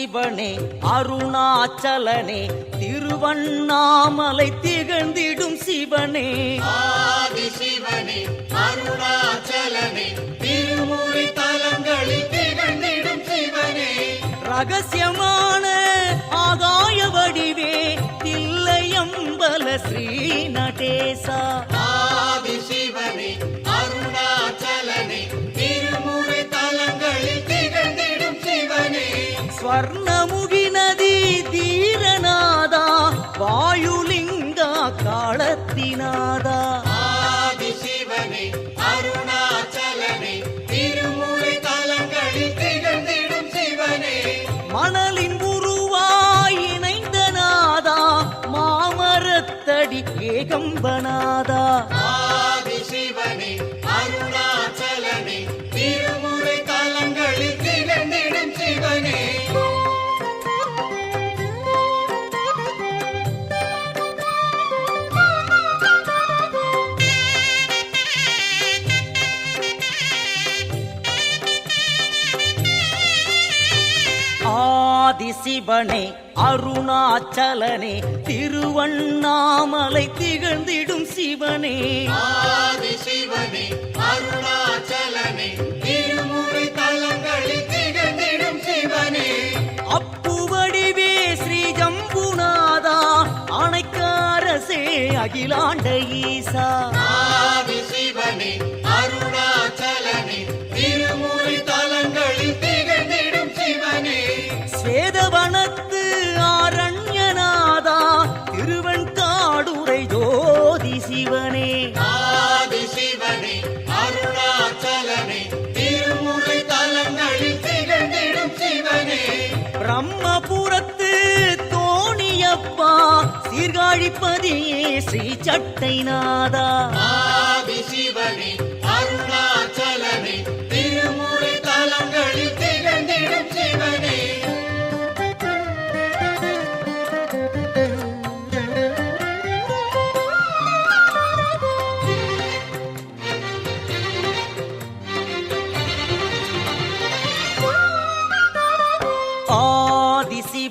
ஆதிசிவனே அருணாச்சலனே திருவண்ணாமலை திகழ்ந்திடும் சிவனே. ஆதிசிவனே அருணாச்சலனே திருமுறை தலங்களில் திகழ்ந்திடும் சிவனே. ரகசியமான ஆகாய வடிவே தில்லையம்பல ஸ்ரீ நடேசா. സ്വർണ്ണ ஆதிசிவனே அருணாச்சலனே திருவண்ணாமலை திகழ்ந்திடும் சிவனே. ஆதிசிவனே அருணாச்சலனே திருமுறை தலங்களில் திகழ்ந்திடும் சிவனே. அப்புவடிவே ஸ்ரீ ஜம்புநாதா அணைக்காரசே அகிலாண்ட ஈசா. பிரம்மபுரத்து தோணியப்பா சீர்காழிப்பதியே ஸ்ரீ சட்டை நாதா அருணாச்சலனே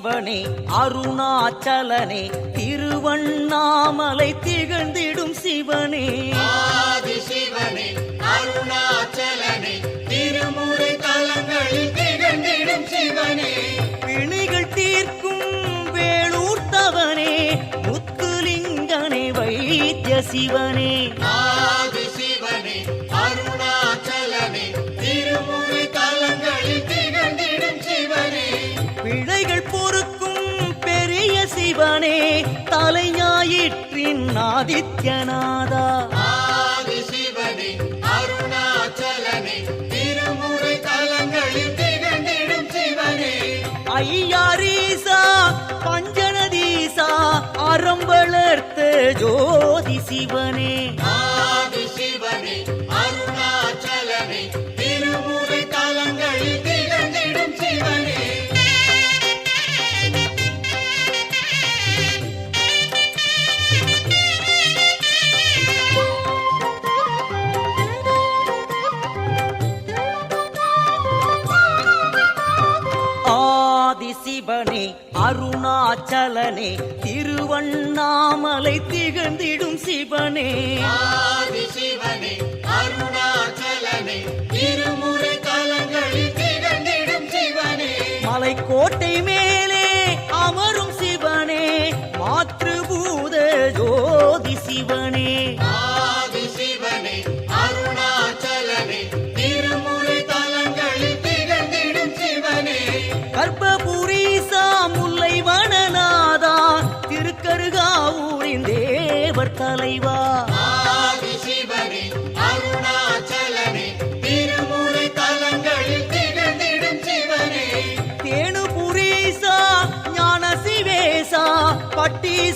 ஆதிசிவனே அருணாச்சலனே திருவண்ணாமலை திகழ்ந்திடும் சிவனே. ஆதிசிவனே அருணாச்சலனே திருமுறை தலங்களில் திகழ்ந்திடும் சிவனே. பிணிகள் தீர்க்கும் வேளூர்த்தவனே முத்துலிங்கனே வைத்திய சிவனே. தலைஞாயிற்றின் ஆதித்யநாதா. ஆதிசிவனே அருணாச்சலனே திருமுறை தலங்களில் திகழ்ந்திடும் சிவனே. ஐயாரீசா பஞ்சனதீசா அறம்பளர்த்த ஜோதி சிவனே. ஆதிசிவனே அருணாச்சலனே திருவண்ணாமலை திகழ்ந்திடும் சிவனே. சிவனே அருணாச்சலனே திரு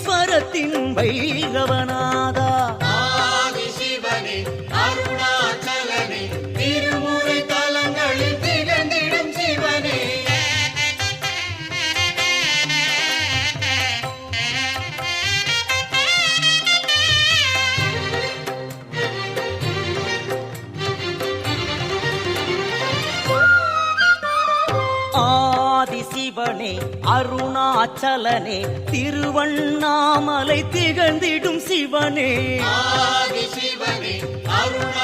பட்டீஸ்வரத்தின் வைரவநாதா சிவனே அருணாச்சலனே திருவண்ணாமலை திகழ்ந்திடும் சிவனே. சிவனே அருணா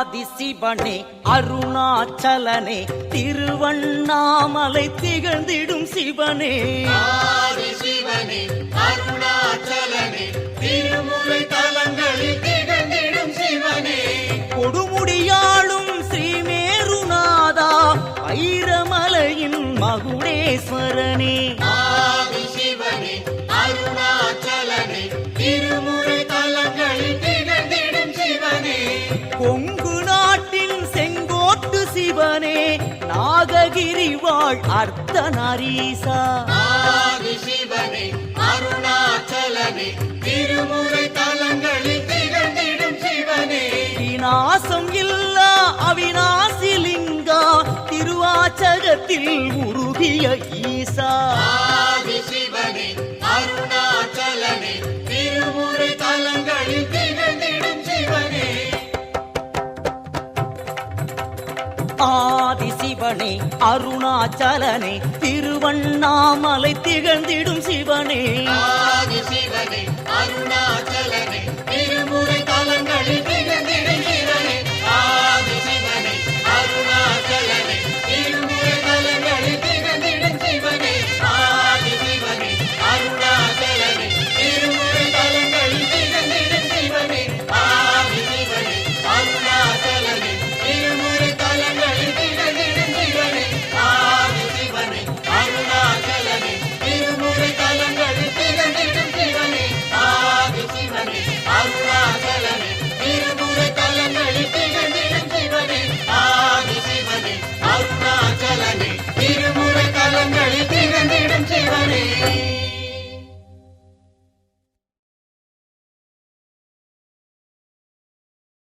சிவனே அருணாச்சலனே திருவண்ணாமலை திகழ்ந்திடும் சிவனே. ஆதி சிவனே அருணாச்சலனே திருமுறை தலங்களில் திகழ்ந்திடும் சிவனே. கொடுமுடியாளும் ஸ்ரீமேருநாதா ஐரமலையின் மகுடேஸ்வரனே. ஆதி சிவனே அருணாச்சலனே திருமுறை தலங்களில் திகழ்ந்திடும் சிவனே. கொங்கு நாககிரி வாழ் அர்த்தநாரீசா சிவனே அருணாச்சலனே திருமுறை தலங்களில் திகழ்ந்திடும் சிவனே. விநாசம் இல்லா அவிநாசிலிங்கா திருவாச்சகத்தில் உருகிய ஈசா. சிவனே சிவனே அருணாச்சலனே திருவண்ணாமலை திகழ்ந்திடும் சிவனே. சிவனே அருணாச்சலனே.